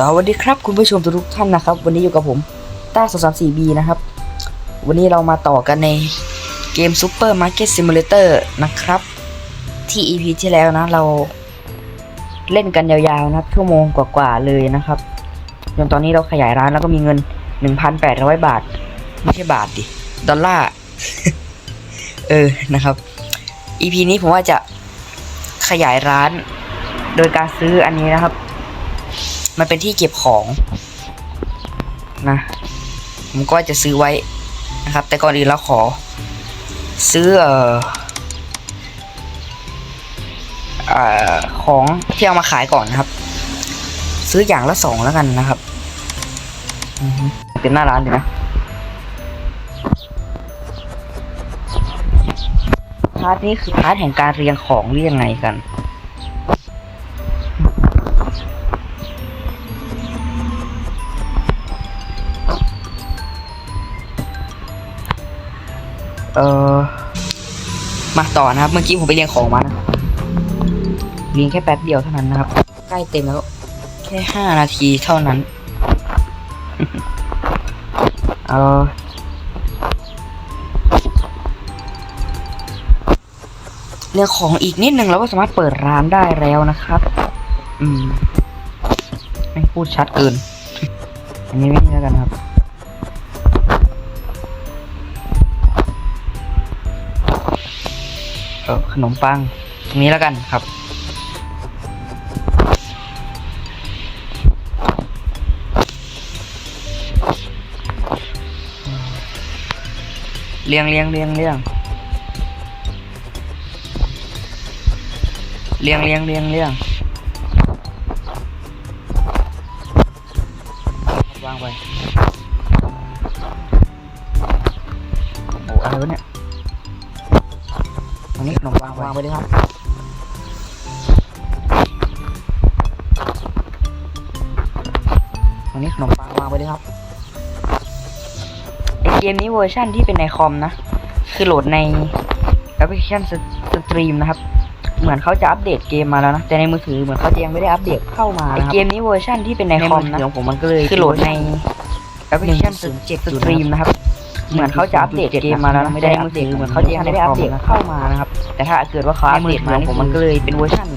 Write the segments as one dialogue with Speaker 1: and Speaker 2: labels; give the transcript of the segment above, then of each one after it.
Speaker 1: สวัสดีครับคุณผู้ชมทุกท่านนะครับ วันนี้อยู่กับผมต้าสามสี่บีนะครับ วันนี้เรามาต่อกันในเกม Super Market Simulator นะครับ ที่ EP ที่แล้วนะ เราเล่นกันยาวๆนะครับชั่วโมงกว่าๆเลยนะครับจนตอนนี้เราขยายร้านแล้วก็มีเงิน 1,800 บาท ไม่ใช่บาทดิ ดอลลาร์ เออนะครับ EP นี้ผมว่าจะขยายร้านโดยการซื้ออันนี้นะครับ มันเป็นที่เก็บของนะ ผมก็จะซื้อไว้นะครับ แต่ก่อนอื่นเราขอ ซื้อเอ่อของที่เอามาขายก่อนนะครับ ซื้ออย่างละสองแล้วกันนะครับเป็นหน้าร้านเลยนะพาร์ทนี้คือพาร์ทแห่งการเรียงของเรียงไงกัน ต่อนะครับ เมื่อกี้ผมไปเรียงของมานะเรียงแค่แป๊บเดียวเท่านั้นนะครับ ใกล้เต็มแล้ว แค่ห้านาทีเท่านั้นเออเรียงของอีกนิดนึงเราก็สามารถเปิดร้านได้แล้วนะครับ อืมไม่พูดชัดเกิน อันนี้ไม่นี่แล้วกันครับ เออขนมปังตรงนี้แล้วกันครับ เรียงเรียงเรียงเรียงเรียงเรียงเรียงเรียงวางไปโอ้อะไรวะเนี่ย นนี้ขนมวางวางไปเลยครับอันนี้ขนมปังวางไปเลยครับไอเกมนี้เวอร์ชั่นที่เป็นในคอมนะ คือโหลดในแอปพลิเคชันสสตรีมนะครับ เหมือนเขาจะอัปเดตเกมมาแล้วนะ แต่ในมือถือเหมือนเขาจะยังไม่ได้อัปเดตเข้ามาไอเกมนี้เวอร์ชั่นที่เป็นในคอมนะของผมมันก็เลยคือโหลดในแอปพลิเคชันสตรีมนะครับ เหมือนเขาจะอัปเดตเกมมาแล้วนะไม่ได้อัปเดตเหมือนเขาจะยังไม่ได้อัปเดตเข้ามานะครับ แต่ถ้าเกิดว่าเขาอัปเดตมาผมมันก็เลยเป็นเวอร์ชัน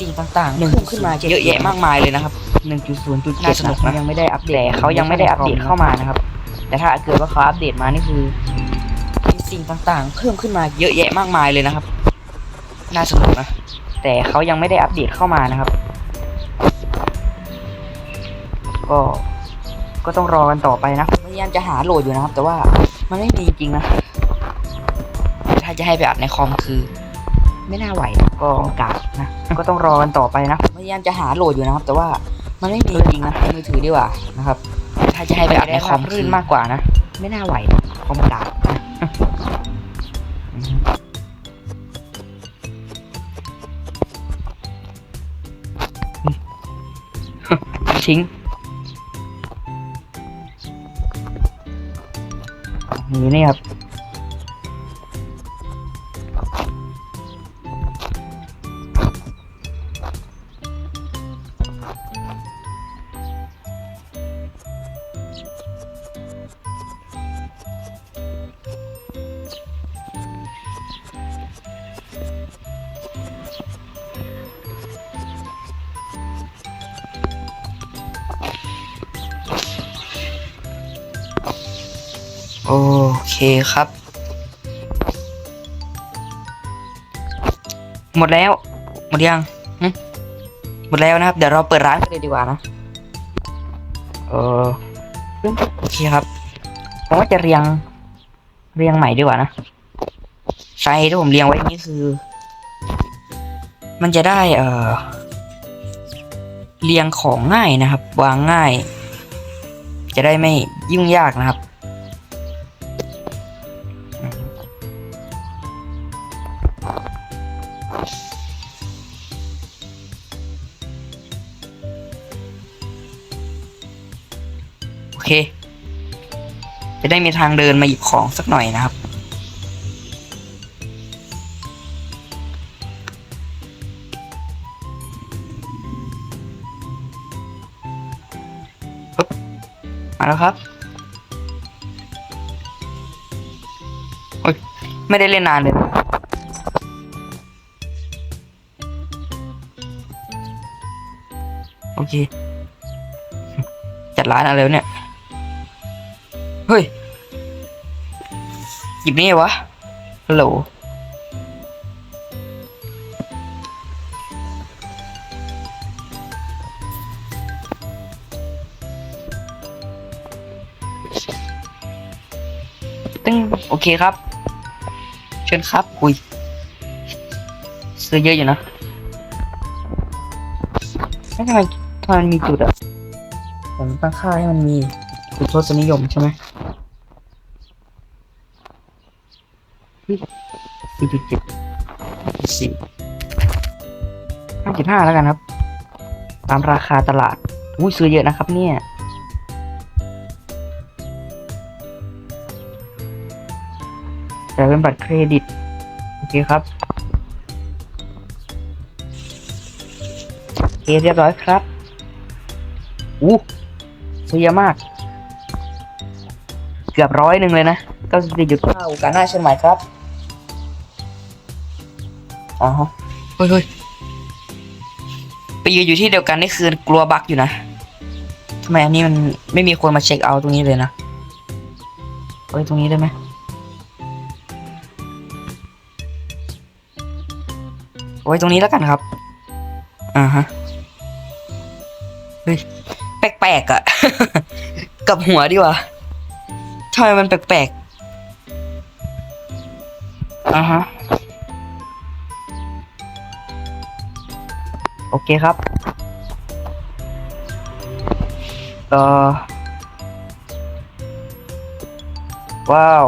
Speaker 1: สิ่งต่างๆเพิ่มขึ้นมาเยอะแยะมากมายเลยนะครับ1.0.7น่าสนุกนะยังไม่ได้อัปเดตแต่เขายังไม่ได้อัปเดตเข้ามานะครับ แต่ถ้าเกิดว่าเขาอัปเดตมานี่คือมีสิ่งต่างๆ เพิ่มขึ้นมาเยอะแยะมากมายเลยนะครับ น่าสนุกนะ แต่เขายังไม่ได้อัปเดตเข้ามานะครับ ก็ ก็ต้องรอกันต่อไปนะ พยายามจะหาโหลดอยู่นะครับ แต่ว่า มันไม่มีจริงๆนะ ถ้าจะให้ไปอัดในคอมคือ ไม่น่าไหวนะก็กาดนะ ก็ต้องรอกันต่อไปนะ พยายามจะหาโหลดอยู่นะครับ แต่ว่ามันไม่มีจริงๆนะในมือถือดีกว่านะครับ ถ้าจะให้ไปอัดในคอมรื่นมากกว่านะ ไม่น่าไหวนะคอมกาดนะทิ้ง นี่นี่ครับ เคครับ หมดแล้ว หมดยังหหมดแล้วนะครับ เดี๋ยวเราเปิดร้านกันเลยดีกว่านะเออโอเคครับผมว่าจะเรียง เรียงใหม่ดีกว่านะไซส์ที่ผมเรียงไว้นี่คือ มันจะได้ เออเรียงของง่ายนะครับ วางง่าย จะได้ไม่ยุ่งยากนะครับ เค จะได้มีทางเดินมาหยิบของสักหน่อยนะครับปึ๊บมาแล้วครับโอ้ยไม่ได้เล่นนานเลยโอเค จัดร้านอะไรวเนี่ย เฮ้ย หยิบนี่วะฮัลโหลตึ้งโอเคครับ เชิญครับคุยซื้อเยอะอยู่นะไม่ทำไมทำไมมันมีจุดอะผมตั้งค่าให้มันมีจุดทศนิยมใช่ไหม สี่จุดเจ็ดสี่ห้าจุดห้าแล้วกันครับ ตามราคาตลาดอุ้ยซื้อเยอะนะครับ เนี่ยแต่เป็นบัตรเครดิต โอเคครับโอเคเรียบร้อยครับอู้ซื้อเยอะมาก เกือบร้อยหนึ่งเลยนะเก้าสิบสี่จุดเก้าโอกาสหน้าเช่นใหม่ครับ อ๋อเฮ้ยเฮ้ยไปยืนอยู่ที่เดียวกันนี่คือกลัวบั๊กอยู่นะทำไมอันนี้มันไม่มีคนมาเช็คเอาตรงนี้เลยนะเฮ้ยตรงนี้ได้ไหมไว้ตรงนี้แล้วกันครับ อ่าฮะ เฮ้ย แปลกๆอะ่ะ กับหัวดีกว่าทำไมมันแปลกๆอ่าฮะ โอเคครับเอ่อว้าว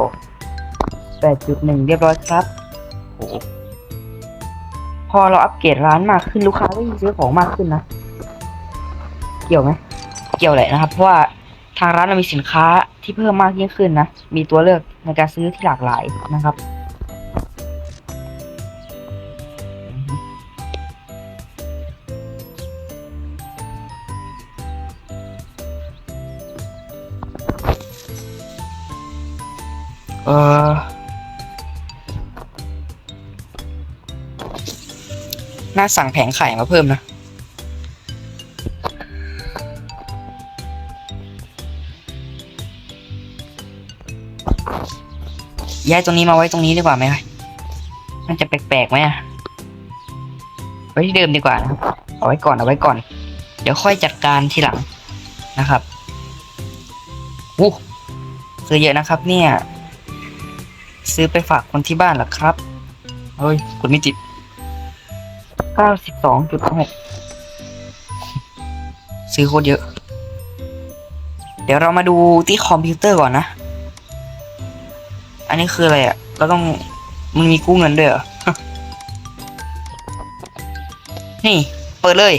Speaker 1: แปดจุดหนึ่งเรียบร้อยครับโอพอเราอัปเกรดร้านมากขึ้นลูกค้าก็ยิ่งซื้อของมากขึ้นนะ เกี่ยวไหม เกี่ยวแหละนะครับ เพราะว่าทางร้านเรามีสินค้าที่เพิ่มมากยิ่งขึ้นนะ มีตัวเลือกในการซื้อที่หลากหลายนะครับ ออน่าสั่งแผงไข่มาเพิ่มนะ ย้ายตรงนี้มาไว้ตรงนี้ดีกว่าไหมคะมันจะแปลกๆไหมอะไว้ที่เดิมดีกว่านะเอาไว้ก่อนเอาไว้ก่อน เดี๋ยวค่อยจัดการทีหลังนะครับอู้ซื้อเยอะนะครับเนี่ย ซื้อไปฝากคนที่บ้านเหรอครับ เฮ้ยกดไม่ติดเก้าสิบสองจุดหกซื้อโคตรเยอะ เดี๋ยวเรามาดูที่คอมพิวเตอร์ก่อนนะ อันนี้คืออะไรอะ่ะ เราต้องมึงมีกู้เงินด้วยเหรอ นี่ เปิดเลย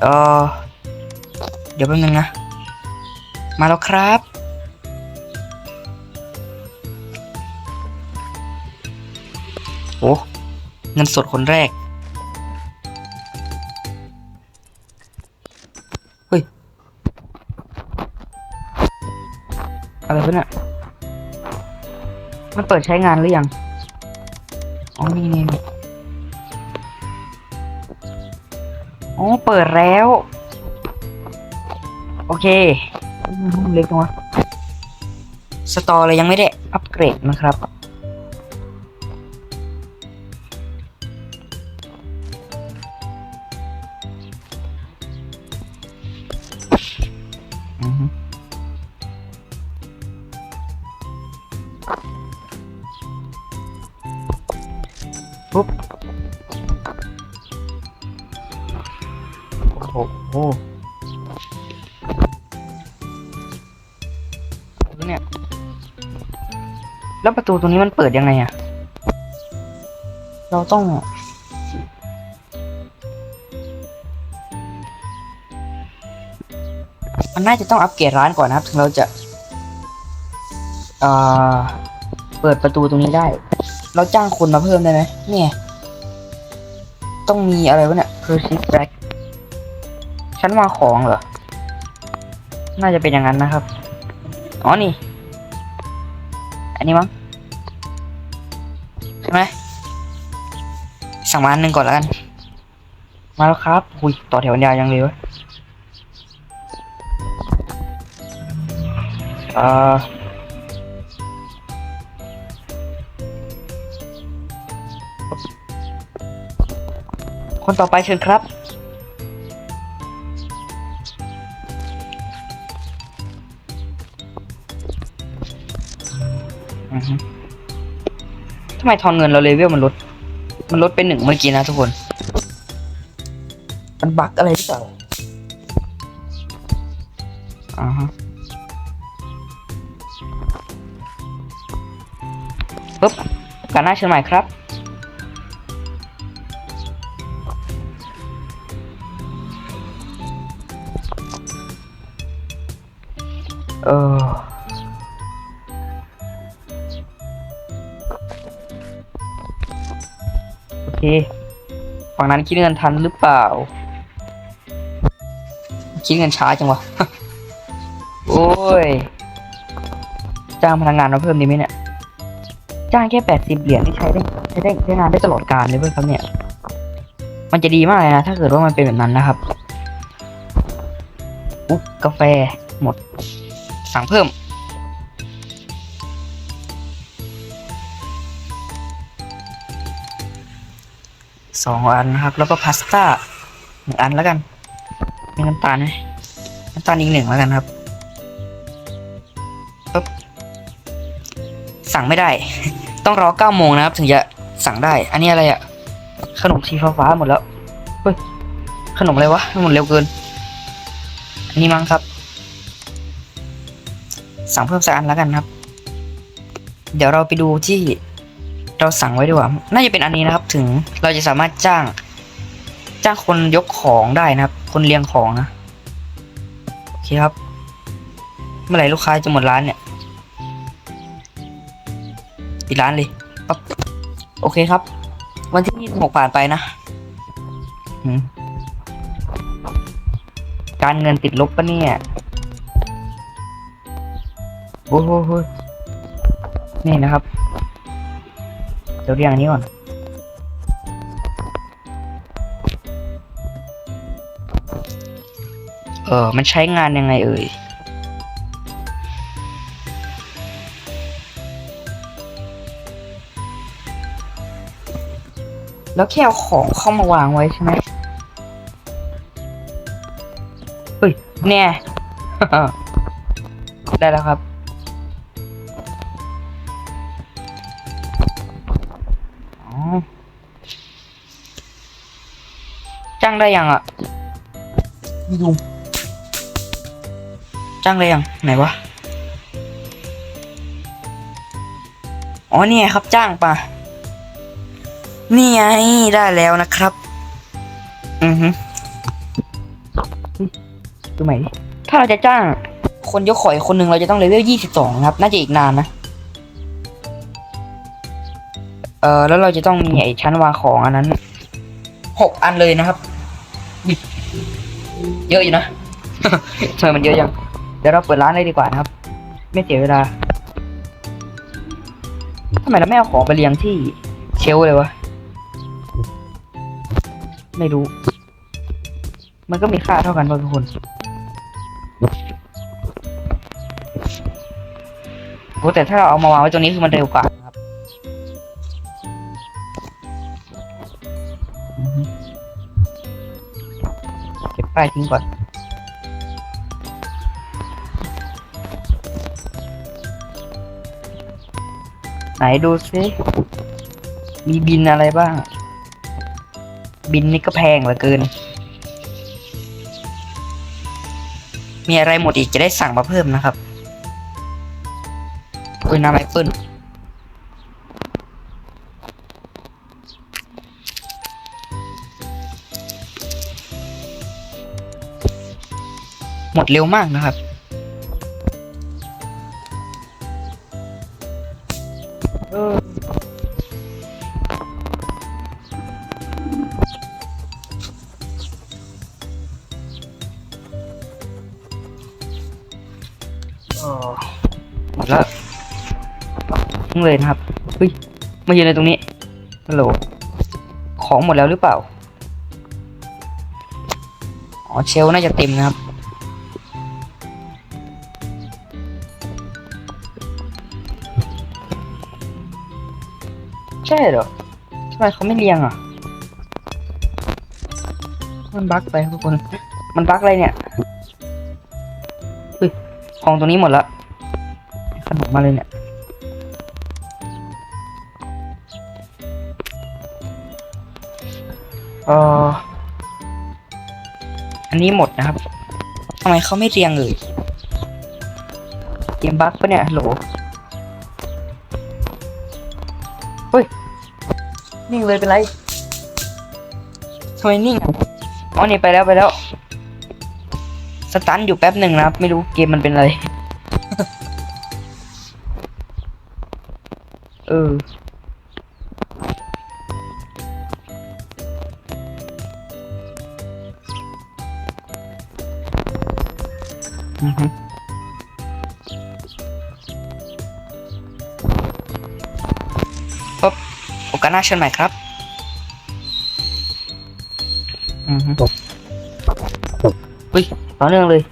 Speaker 1: เออเดี๋ยวแป๊บนึงนะ มาแล้วครับ เงินสดคนแรก เฮ้ย อะไรเพวกเนี่ยมันเปิดใช้งานหรือยัง อ๋อ นี่นี่อ๋อ เปิดแล้ว โอเคอืมเล็กจังวะสตอเลยยังไม่ได้อัปเกรดนะครับ แล้วประตูตรงนี้มันเปิดยังไงอะเราต้อง มันน่าจะต้องอัปเกรดร้านก่อนนะครับ ถึงเราจะเอ่อเปิดประตูตรงนี้ได้ เราจ้างคนมาเพิ่มได้ไหมเนี่ย ต้องมีอะไรวะเนี่ย Persis Black ใช่ชั้นวางของเหรอ น่าจะเป็นอย่างนั้นนะครับ อ๋อนี่ นนี้มั้งใช่ไหมสั่งมาอันหนึ่งก่อนแล้วกัน มาแล้วครับหุยต่อแถวยาวยังเลยวะเอ่อคนต่อไปเชิญครับ อือฮึทำไมทอนเงินเราเลเวลมันลด มันลดเป็นหนึ่งเมื่อกี้นะทุกคน มันบั๊กอะไรหรือเปล่าอ่าฮะปุ๊บการหน้าเชิญใหม่ครับ เออ ฝั่งนั้นคิดเงินทันหรือเปล่า คิดเงินช้าจังวะ โอ้ย จ้างพนักงานมาเพิ่มดีไหมเนี่ย จ้างแค่แปดสิบเหรียญที่ใช้ได้ใช้ได้ใช้งานได้ตลอดกาลเลยเว้ยครับเนี่ย มันจะดีมากเลยนะ ถ้าเกิดว่ามันเป็นแบบนั้นนะครับ อุ๊บกาแฟหมด สั่งเพิ่ม สองอันนะครับ แล้วก็พาสต้าหนึ่งอันแล้วกันมีน้ำตาลไหมน้ำตาลอีกหนึ่งแล้วกันครับปึ๊บสั่งไม่ได้ ต้องรอเก้าโมงนะครับ ถึงจะสั่งได้ อันนี้อะไรอะขนมชีฟ้าๆหมดแล้วเฮ้ยขนมอะไรวะหมดเร็วเกินอันนี้มั้งครับ สั่งเพิ่มสักอันแล้วกันครับ เดี๋ยวเราไปดูที่ เราสั่งไว้ดีกว่า น่าจะเป็นอันนี้นะครับ ถึงเราจะสามารถจ้าง จ้างคนยกของได้นะครับ คนเรียงของนะ โอเคครับ เมื่อไหร่ลูกค้าจะหมดร้านเนี่ยปิดร้านเลยปั๊บโอเคครับ วันที่ยี่สิบหกผ่านไปนะการเงินติดลบปะเนี่ยโอ้โหนี่นะครับ เดี๋ยวเรียงอันนี้ก่อน เออ มันใช้งานยังไงเอ่ย แล้วแค่เอาของเข้ามาวางไว้ใช่ไหมเฮ้ย เนี่ย ได้แล้วครับ จ้างได้ยังอะไม่ดูจ้างได้ยังไหนวะอ๋อนี่ไงครับจ้างปะนี่ไงได้แล้วนะครับ อือฮึเฮ้ยดูใหม่ดิถ้าเราจะจ้าง คนยกข่อยคนหนึ่งเราจะต้องเลเวลยี่สิบสองครับ น่าจะอีกนานนะเออแล้วเราจะต้องมีไอ้ชั้นวางของอันนั้นหกอันเลยนะครับอุ๊ย เยอะอยู่นะ ทำไมมันเยอะยังเดี๋ยวเราเปิดร้านเลยดีกว่านะครับ ไม่เสียเวลาทำไมเราไม่เอาของไปเรียงที่เชลเลยวะ ไม่รู้ มันก็มีค่าเท่ากันทุกคนโอ้แต่ถ้าเราเอามาวางไว้ตรงนี้คือมันเร็วกว่า ป้ายทิ้งก่อน ไหนดูซิมีบินอะไรบ้าง บินนี่ก็แพงเหลือเกิน มีอะไรหมดอีกจะได้สั่งมาเพิ่มนะครับอุ้ยน้ำแอเปิ้ล หมดเร็วมากนะครับ เออหมดแล้วทั้เลยนะครับเฮ้ยมาย็นในตรงนี้ฮัลโหลของหมดแล้วหรือเปล่า อ๋อเชลน่าจะเต็มนะครับ ใช่เหรอทำไมเขาไม่เรียงอะ มันบั๊กไปทุกคน มันบั๊กอะไรเนี่ยเฮ้ยของตรงนี้หมดละขนมมาเลยเนี่ยเอออันนี้หมดนะครับทำไมเขาไม่เรียงเลยเกมบั๊กปะเนี่ยฮัลโหล นิ่งเลยเป็นไรทำไมนิ่งอะอ๋อนี่ไปแล้วไปแล้ว สตันอยู่แป๊บหนึ่งนะครับ ไม่รู้เกมมันเป็นอะไร เออ อือฮึ โอกาสหน้าเชิญใหม่ครับอือฮึอุ้ยต่อเนื่องเลย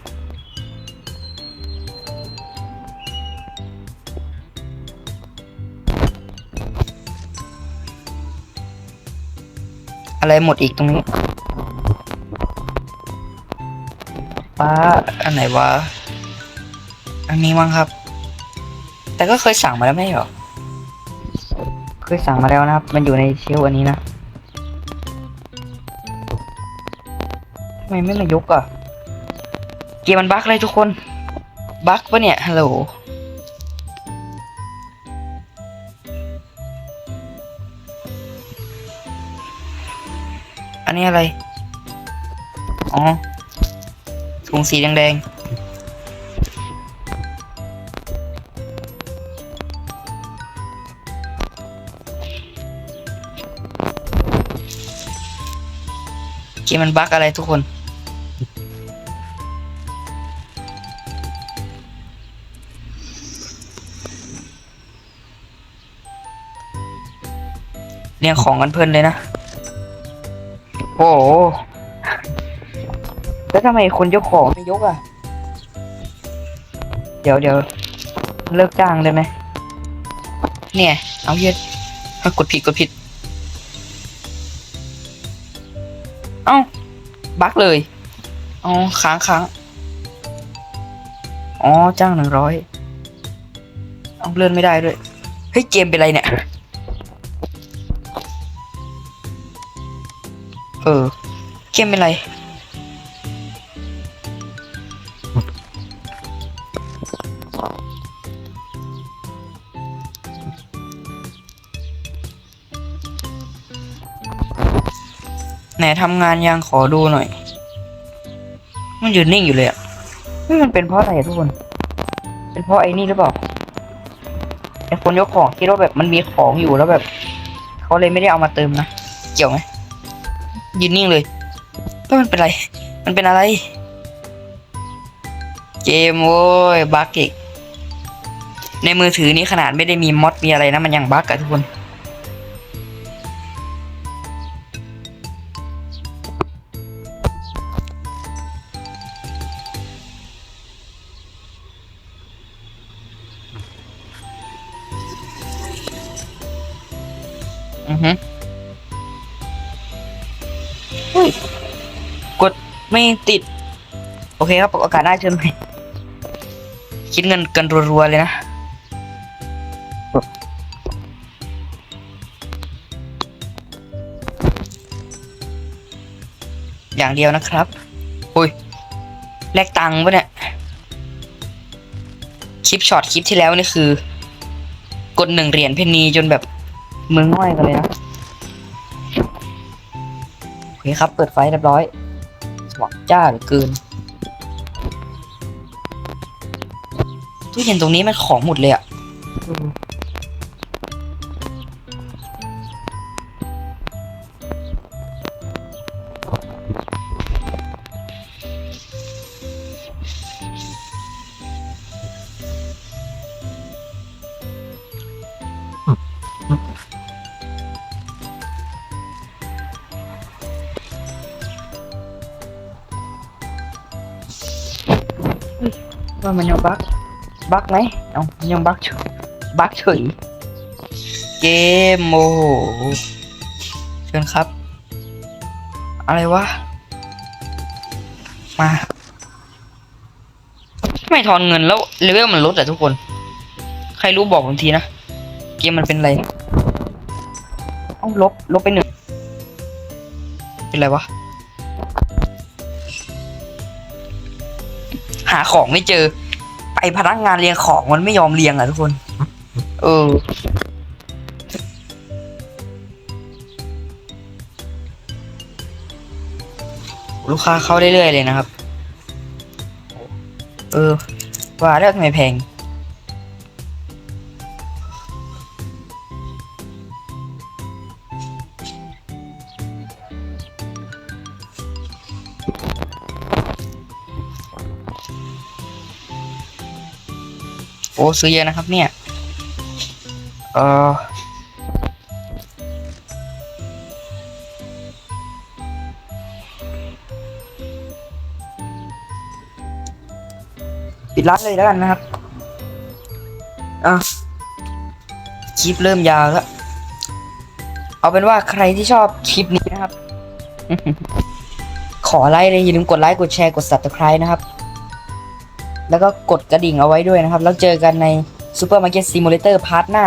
Speaker 1: อะไรหมดอีกตรงนี้ป้าอันไหนวะ อันนี้มั้งครับ แต่ก็เคยสั่งมาแล้วไม่หรอ เคยสั่งมาแล้วนะครับ มันอยู่ในเชลอันนี้นะทำไมไม่มายกอะ เกมมันบั๊กเลยทุกคน บั๊กปะเนี่ย ฮัลโหล อันนี้อะไร อ๋อถุงสีแดงๆ มมันบั๊กอะไรทุกคน เรียงของกันเพลินเลยนะ โอ้โหแล้วทำไมคนยกของไม่ยกอะ เดี๋ยวเดี๋ยวเลิกจ้างได้ไหมเนี่ย เอาเย็ดกดผิดกดผิด เอ้าบั๊กเลยอ๋อค้างค้างอ๋อจ้างหนึ่งร้อยเอาเลื่อนไม่ได้ด้วยเฮ้ยเกมเป็นไรเนี่ยเออเกมเป็นไร ไหนทำงานยังขอดูหน่อย มันยืนนิ่งอยู่เลยอะมันเป็นเพราะอะไรทุกคน เป็นเพราะไอ้นี่หรือเปล่าไอ้คนยกของคิดว่าแบบมันมีของอยู่แล้วแบบเขาเลยไม่ได้เอามาเติมนะเกี่ยวไหมยืนนิ่งเลยก็มันเป็นอะไร มันเป็นอะไร เกมโว้ยบั๊กอีกในมือถือนี้ขนาดไม่ได้มีมอดมีอะไรนะมันยังบั๊กอะทุกคน อือฮึเฮ้ยกดไม่ติด โอเคครับโอกาสหน้าเชิญใหม่คิดเงินกันรัวๆเลยนะอย่างเดียวนะครับอุ้ยแลกตังค์ปะเนี่ย คลิปช็อตคลิปที่แล้วนี่คือ กดหนึ่งเหรียญเพนนีจนแบบ มือง่อยกันเลยนะโอเคครับ เปิดไฟเรียบร้อย สว่างจ้าเหลือเกินตู้เย็นตรงนี้มันของหมดเลยอะเมันยังบักบักไหมเอ้ามันยังบักเฉยบักเฉยเกมโอ้โหเชิญครับ อะไรวะ มาไม่ทอนเงินแล้วเลเวลมันลดอะทุกคน ใครรู้บอกผมทีนะ เกมมันเป็นไรเอ้าลบลบไปหนึ่งเป็นไรวะ หาของไม่เจอ ไปพนักงานเรียงของมันไม่ยอมเรียงอะทุกคน เออ ลูกค้าเข้าเรื่อยๆเลยนะครับ เออ ว่าแล้วทำไมแพง โอ้ซื้อเยอะนะครับ เนี่ย เออปิดร้านเลยแล้วกันนะครับ อะ คลิปเริ่มยาวแล้ว เอาเป็นว่าใครที่ชอบคลิปนี้นะครับ ขอไลค์เลยอย่าลืมกดไลค์ กดแชร์ กด subscribe นะครับ แล้วก็กดกระดิ่งเอาไว้ด้วยนะครับ แล้วเจอกันใน Super Market Simulator พาร์ทหน้า